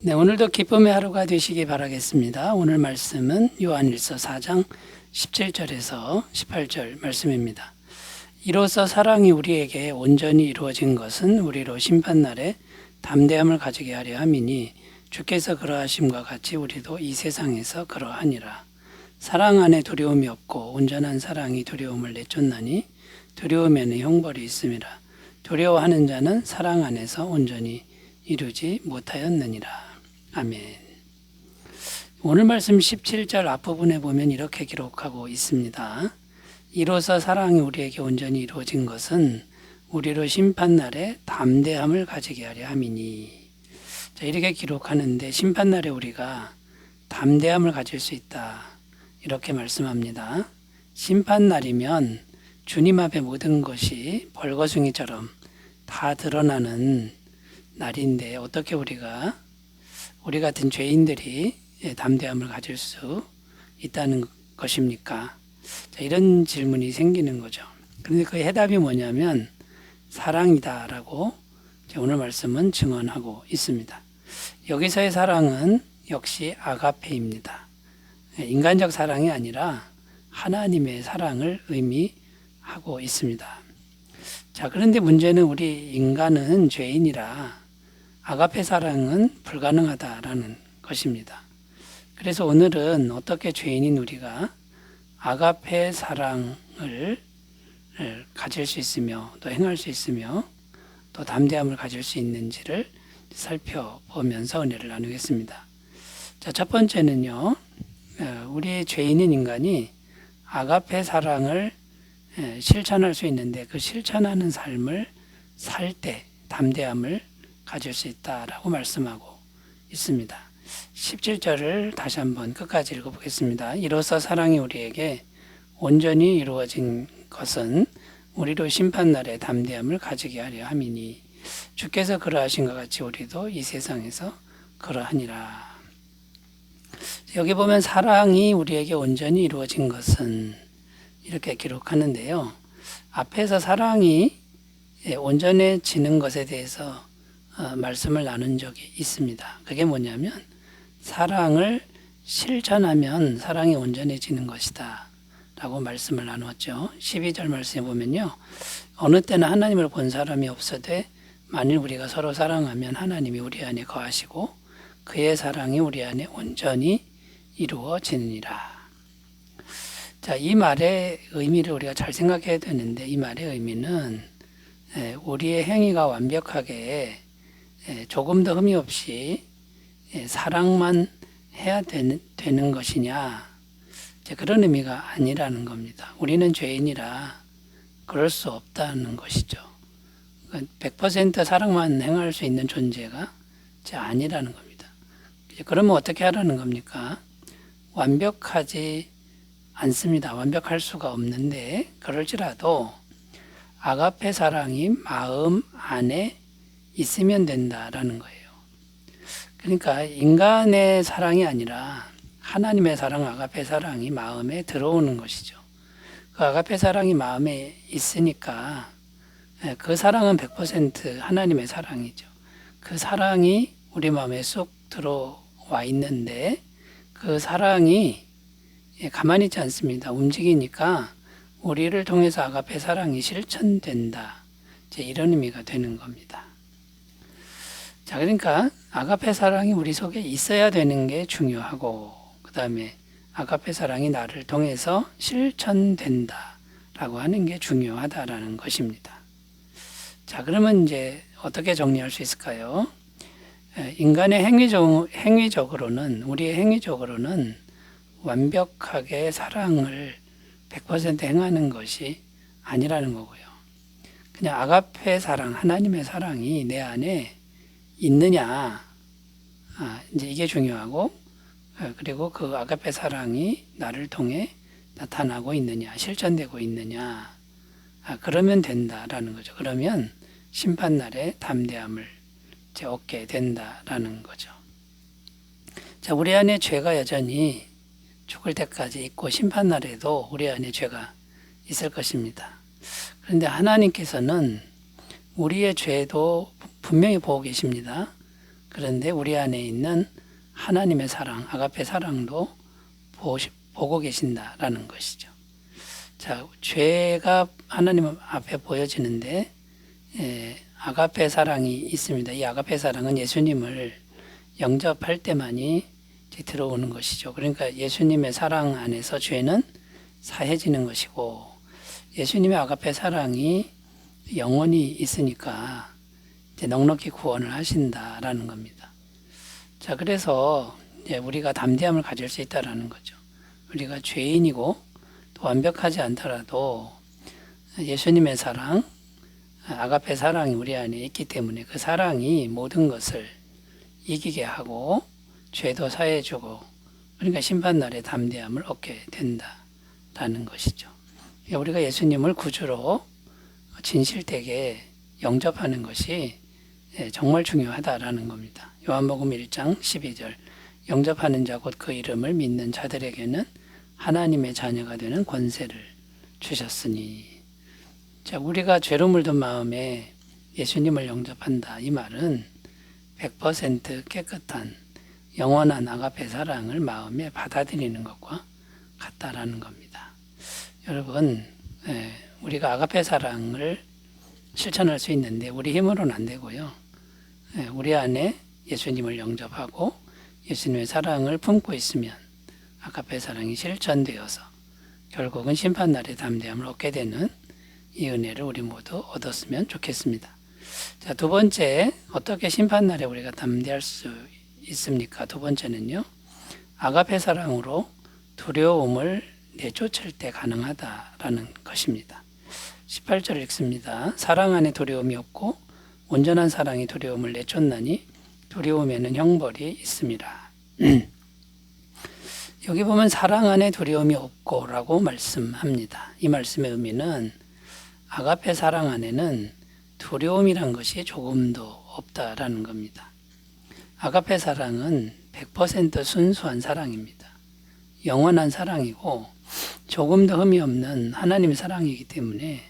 네, 오늘도 기쁨의 하루가 되시기 바라겠습니다. 오늘 말씀은 요한일서 4장 17절에서 18절 말씀입니다. 이로써 사랑이 우리에게 온전히 이루어진 것은 우리로 심판 날에 담대함을 가지게 하려 함이니 주께서 그러하심과 같이 우리도 이 세상에서 그러하니라. 사랑 안에 두려움이 없고 온전한 사랑이 두려움을 내쫓나니 두려움에는 형벌이 있음이라. 두려워하는 자는 사랑 안에서 온전히 이루지 못하였느니라. 아멘. 오늘 말씀 17절 앞부분에 보면 이렇게 기록하고 있습니다. 이로써 사랑이 우리에게 온전히 이루어진 것은 우리로 심판날에 담대함을 가지게 하려 함이니. 자, 이렇게 기록하는데 심판날에 우리가 담대함을 가질 수 있다. 이렇게 말씀합니다. 심판날이면 주님 앞에 모든 것이 벌거숭이처럼 다 드러나는 날인데 어떻게 우리가 우리 같은 죄인들이 예, 담대함을 가질 수 있다는 것입니까? 자, 이런 질문이 생기는 거죠. 그런데 그 해답이 뭐냐면 사랑이다라고 오늘 말씀은 증언하고 있습니다. 여기서의 사랑은 역시 아가페입니다. 예, 인간적 사랑이 아니라 하나님의 사랑을 의미하고 있습니다. 자, 그런데 문제는 우리 인간은 죄인이라 아가페 사랑은 불가능하다라는 것입니다. 그래서 오늘은 어떻게 죄인인 우리가 아가페 사랑을 가질 수 있으며 또 행할 수 있으며 또 담대함을 가질 수 있는지를 살펴보면서 은혜를 나누겠습니다. 자, 첫 번째는요, 우리 죄인인 인간이 아가페 사랑을 실천할 수 있는데 그 실천하는 삶을 살 때 담대함을 가질 수 있다라고 말씀하고 있습니다. 17절을 다시 한번 끝까지 읽어보겠습니다. 이로써 사랑이 우리에게 온전히 이루어진 것은 우리로 심판날에 담대함을 가지게 하려 함이니 주께서 그러하신 것 같이 우리도 이 세상에서 그러하니라. 여기 보면 사랑이 우리에게 온전히 이루어진 것은 이렇게 기록하는데요. 앞에서 사랑이 온전해지는 것에 대해서 어, 말씀을 나눈 적이 있습니다. 그게 뭐냐면 사랑을 실천하면 사랑이 온전해지는 것이다. 라고 말씀을 나누었죠. 12절 말씀에 보면요. 어느 때는 하나님을 본 사람이 없어되 만일 우리가 서로 사랑하면 하나님이 우리 안에 거하시고 그의 사랑이 우리 안에 온전히 이루어지느니라. 자, 이 말의 의미를 우리가 잘 생각해야 되는데 이 말의 의미는 우리의 행위가 완벽하게 조금 더 흠이 없이 사랑만 해야 되는, 되는 것이냐 그런 의미가 아니라는 겁니다. 우리는 죄인이라 그럴 수 없다는 것이죠. 100% 사랑만 행할 수 있는 존재가 아니라는 겁니다. 그러면 어떻게 하라는 겁니까? 완벽하지 않습니다. 완벽할 수가 없는데 그럴지라도 아가페 사랑이 마음 안에 있으면 된다라는 거예요. 그러니까 인간의 사랑이 아니라 하나님의 사랑, 아가페 사랑이 마음에 들어오는 것이죠. 그 아가페 사랑이 마음에 있으니까 예, 그 사랑은 100% 하나님의 사랑이죠. 그 사랑이 우리 마음에 쏙 들어와 있는데 그 사랑이 예, 가만히 있지 않습니다. 움직이니까 우리를 통해서 아가페 사랑이 실천된다. 이런 의미가 되는 겁니다. 자, 그러니까 아가페 사랑이 우리 속에 있어야 되는 게 중요하고, 그 다음에 아가페 사랑이 나를 통해서 실천된다 라고 하는 게 중요하다라는 것입니다. 자, 그러면 이제 어떻게 정리할 수 있을까요? 인간의 행위적, 행위적으로는, 우리의 행위적으로는 완벽하게 사랑을 100% 행하는 것이 아니라는 거고요. 그냥 아가페 사랑, 하나님의 사랑이 내 안에 있느냐, 아, 이제 이게 중요하고, 어, 그리고 그 아가페 사랑이 나를 통해 나타나고 있느냐, 실천되고 있느냐, 아, 그러면 된다라는 거죠. 그러면 심판날에 담대함을 이제 얻게 된다라는 거죠. 자, 우리 안에 죄가 여전히 죽을 때까지 있고 심판 날에도 우리 안에 죄가 있을 것입니다. 그런데 하나님께서는 우리의 죄도 분명히 보고 계십니다. 그런데 우리 안에 있는 하나님의 사랑, 아가페 사랑도 보고 계신다라는 것이죠. 자, 죄가 하나님 앞에 보여지는데 예, 아가페 사랑이 있습니다. 이 아가페 사랑은 예수님을 영접할 때만이 들어오는 것이죠. 그러니까 예수님의 사랑 안에서 죄는 사해지는 것이고 예수님의 아가페 사랑이 영원히 있으니까 이제 넉넉히 구원을 하신다라는 겁니다. 자, 그래서 우리가 담대함을 가질 수 있다라는 거죠. 우리가 죄인이고 또 완벽하지 않더라도 예수님의 사랑, 아가페 사랑이 우리 안에 있기 때문에 그 사랑이 모든 것을 이기게 하고 죄도 사해주고 그러니까 심판날에 담대함을 얻게 된다라는 것이죠. 그러니까 우리가 예수님을 구주로 진실되게 영접하는 것이 예, 정말 중요하다라는 겁니다. 요한복음 1장 12절 영접하는 자 곧 그 이름을 믿는 자들에게는 하나님의 자녀가 되는 권세를 주셨으니 자 우리가 죄로 물든 마음에 예수님을 영접한다 이 말은 100% 깨끗한 영원한 아가페 사랑을 마음에 받아들이는 것과 같다라는 겁니다. 여러분 예, 우리가 아가페 사랑을 실천할 수 있는데 우리 힘으로는 안 되고요. 예, 우리 안에 예수님을 영접하고 예수님의 사랑을 품고 있으면 아가페 사랑이 실천되어서 결국은 심판날에 담대함을 얻게 되는 이 은혜를 우리 모두 얻었으면 좋겠습니다. 자, 두 번째, 어떻게 심판날에 우리가 담대할 수 있습니까? 두 번째는요, 아가페 사랑으로 두려움을 내쫓을 때 가능하다라는 것입니다. 18절 읽습니다. 사랑 안에 두려움이 없고 온전한 사랑이 두려움을 내쫓나니 두려움에는 형벌이 있습니다. 여기 보면 사랑 안에 두려움이 없고라고 말씀합니다. 이 말씀의 의미는 아가페 사랑 안에는 두려움이란 것이 조금도 없다라는 겁니다. 아가페 사랑은 100% 순수한 사랑입니다. 영원한 사랑이고 조금도 흠이 없는 하나님의 사랑이기 때문에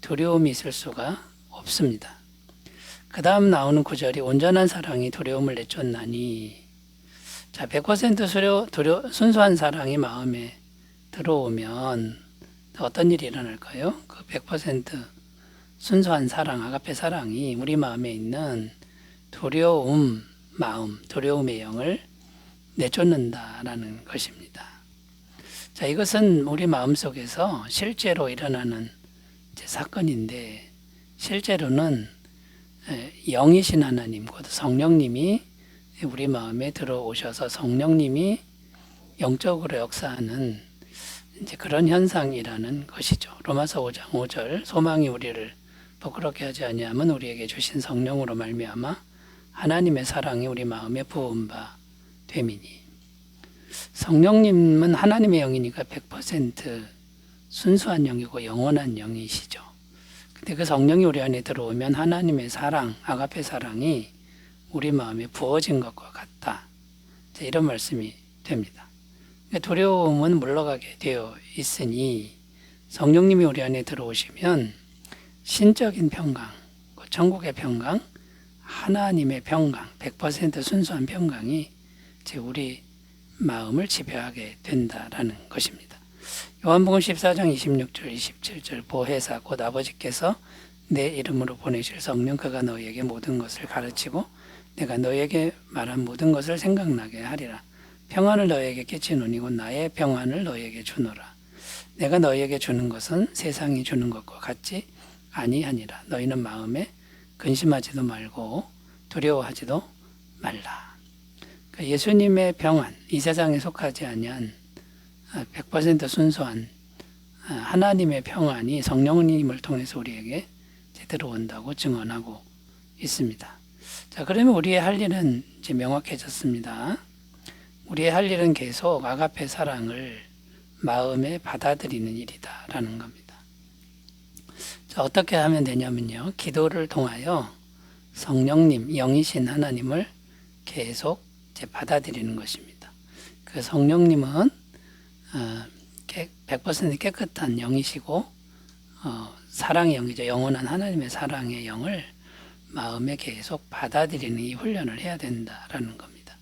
두려움이 있을 수가 없습니다. 그 다음 나오는 구절이 온전한 사랑이 두려움을 내쫓나니 자, 100% 수려, 두려, 순수한 사랑이 마음에 들어오면 어떤 일이 일어날까요? 그 100% 순수한 사랑, 아가페 사랑이 우리 마음에 있는 두려움, 마음, 두려움의 영을 내쫓는다라는 것입니다. 자, 이것은 우리 마음 속에서 실제로 일어나는 사건인데, 실제로는 영이신 하나님, 곧 성령님이 우리 마음에 들어오셔서 성령님이 영적으로 역사하는 이제 그런 현상이라는 것이죠. 로마서 5장 5절 소망이 우리를 부끄럽게 하지 아니하면 우리에게 주신 성령으로 말미암아 하나님의 사랑이 우리 마음에 부은 바 됨이니 성령님은 하나님의 영이니까 100% 순수한 영이고 영원한 영이시죠. 근데 그 성령이 우리 안에 들어오면 하나님의 사랑, 아가페 사랑이 우리 마음에 부어진 것과 같다. 이런 말씀이 됩니다. 그러니까 두려움은 물러가게 되어 있으니 성령님이 우리 안에 들어오시면 신적인 평강, 그 천국의 평강, 하나님의 평강, 100% 순수한 평강이 우리 마음을 지배하게 된다라는 것입니다. 요한복음 14장 26절 27절 보혜사 곧 아버지께서 내 이름으로 보내실 성령 그가 너희에게 모든 것을 가르치고 내가 너에게 말한 모든 것을 생각나게 하리라. 평안을 너에게 끼치노니 곧 나의 평안을 너에게 주노라. 내가 너에게 주는 것은 세상이 주는 것과 같지 아니하니라. 너희는 마음에 근심하지도 말고 두려워하지도 말라. 그러니까 예수님의 평안, 이 세상에 속하지 아니한 100% 순수한 하나님의 평안이 성령님을 통해서 우리에게 들어온다고 증언하고 있습니다. 자, 그러면 우리의 할 일은 이제 명확해졌습니다. 우리의 할 일은 계속 아가페 사랑을 마음에 받아들이는 일이다라는 겁니다. 자, 어떻게 하면 되냐면요. 기도를 통하여 성령님, 영이신 하나님을 계속 이제 받아들이는 것입니다. 그 성령님은 100% 어, 깨끗한 영이시고 어, 사랑의 영이죠. 영원한 하나님의 사랑의 영을 마음에 계속 받아들이는 이 훈련을 해야 된다라는 겁니다.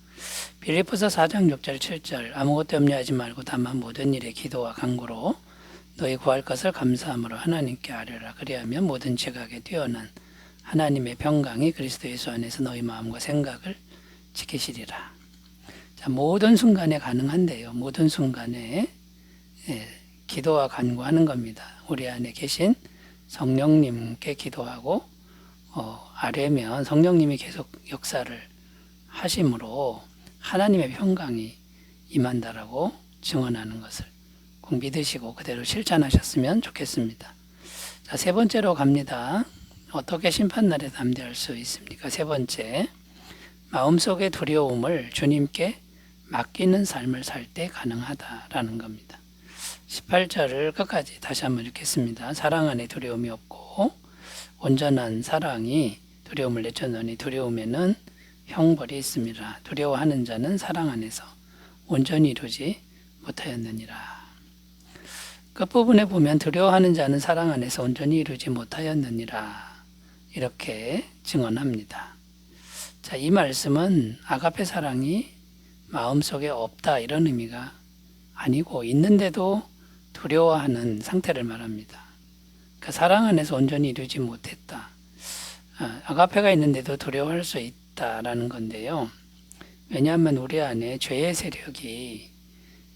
빌립보서 4장 6절 7절 아무것도 염려하지 말고 다만 모든 일에 기도와 간구로 너희 구할 것을 감사함으로 하나님께 아뢰라 그리하면 모든 지각에 뛰어난 하나님의 평강이 그리스도 예수 안에서 너희 마음과 생각을 지키시리라. 자, 모든 순간에 가능한데요. 모든 순간에 예, 기도와 간구하는 겁니다. 우리 안에 계신 성령님께 기도하고 어, 아뢰면 성령님이 계속 역사를 하심으로 하나님의 평강이 임한다라고 증언하는 것을 꼭 믿으시고 그대로 실천하셨으면 좋겠습니다. 자, 세 번째로 갑니다. 어떻게 심판날에 담대할 수 있습니까? 세 번째, 마음속의 두려움을 주님께 맡기는 삶을 살 때 가능하다라는 겁니다. 18절을 끝까지 다시 한번 읽겠습니다. 사랑 안에 두려움이 없고 온전한 사랑이 두려움을 내쫓느니 두려움에는 형벌이 있습니다. 두려워하는 자는 사랑 안에서 온전히 이루지 못하였느니라. 끝부분에 보면 두려워하는 자는 사랑 안에서 온전히 이루지 못하였느니라. 이렇게 증언합니다. 자, 이 말씀은 아가페 사랑이 마음속에 없다 이런 의미가 아니고 있는데도 두려워하는 상태를 말합니다. 그 사랑 안에서 온전히 이루지 못했다. 아, 아가페가 있는데도 두려워할 수 있다라는 건데요. 왜냐하면 우리 안에 죄의 세력이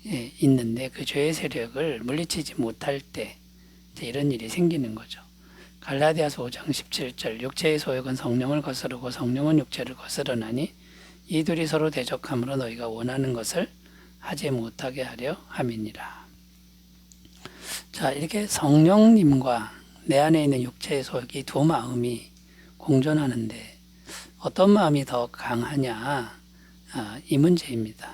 예, 있는데 그 죄의 세력을 물리치지 못할 때 이런 일이 생기는 거죠. 갈라디아서 5장 17절 육체의 소욕은 성령을 거스르고 성령은 육체를 거스르나니 이 둘이 서로 대적함으로 너희가 원하는 것을 하지 못하게 하려 함이니라. 자, 이렇게 성령님과 내 안에 있는 육체의 소욕이 두 마음이 공존하는데 어떤 마음이 더 강하냐? 아, 이 문제입니다.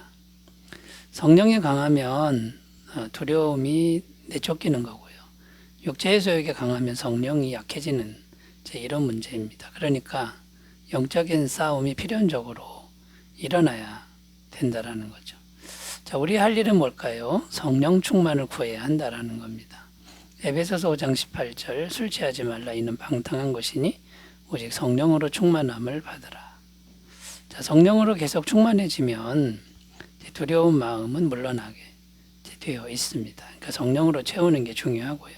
성령이 강하면 어, 두려움이 내쫓기는 거고요. 육체의 소욕이 강하면 성령이 약해지는 이런 문제입니다. 그러니까 영적인 싸움이 필연적으로 일어나야 된다라는 거죠. 자, 우리 할 일은 뭘까요? 성령 충만을 구해야 한다라는 겁니다. 에베소서 5장 18절 술 취하지 말라 이는 방탕한 것이니 오직 성령으로 충만함을 받으라. 자, 성령으로 계속 충만해지면 두려운 마음은 물러나게 되어 있습니다. 그러니까 성령으로 채우는 게 중요하고요.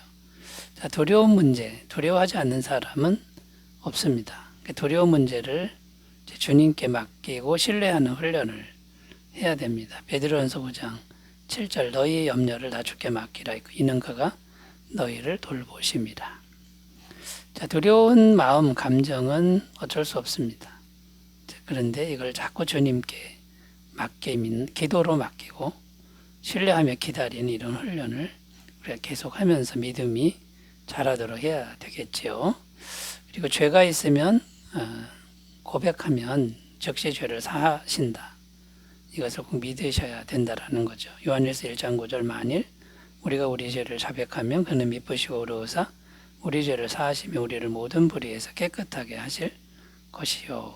자, 두려운 문제, 두려워하지 않는 사람은 없습니다. 그 두려운 문제를 주님께 맡기고 신뢰하는 훈련을 해야 됩니다. 베드로전서 5장 7절 너희의 염려를 다 주께 맡기라 이는 그가 너희를 돌보심이라. 자, 두려운 마음, 감정은 어쩔 수 없습니다. 그런데 이걸 자꾸 주님께 맡기면 기도로 맡기고 신뢰하며 기다리는 이런 훈련을 우리가 계속하면서 믿음이 자라도록 해야 되겠지요. 그리고 죄가 있으면 어, 고백하면 즉시 죄를 사하신다. 이것을 꼭 믿으셔야 된다라는 거죠. 요한일서 1장 9절 만일 우리가 우리 죄를 자백하면 그는 미쁘시고 의로우사 우리 죄를 사하시며 우리를 모든 불의에서 깨끗하게 하실 것이요.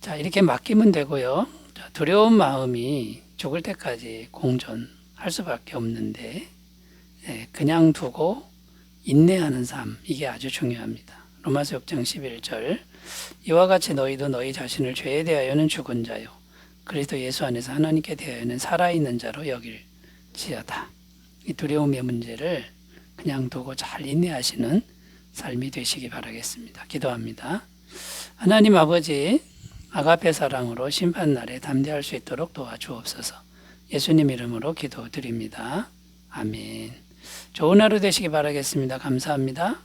자 이렇게 맡기면 되고요. 두려운 마음이 죽을 때까지 공존할 수밖에 없는데 예, 그냥 두고 인내하는 삶 이게 아주 중요합니다. 로마서 6장 11절 이와 같이 너희도 너희 자신을 죄에 대하여는 죽은 자요 그리스도 예수 안에서 하나님께 대하여는 살아있는 자로 여길지어다. 이 두려움의 문제를 그냥 두고 잘 인내하시는 삶이 되시기 바라겠습니다. 기도합니다. 하나님 아버지 아가페 사랑으로 심판날에 담대할 수 있도록 도와주옵소서. 예수님 이름으로 기도드립니다. 아멘. 좋은 하루 되시기 바라겠습니다. 감사합니다.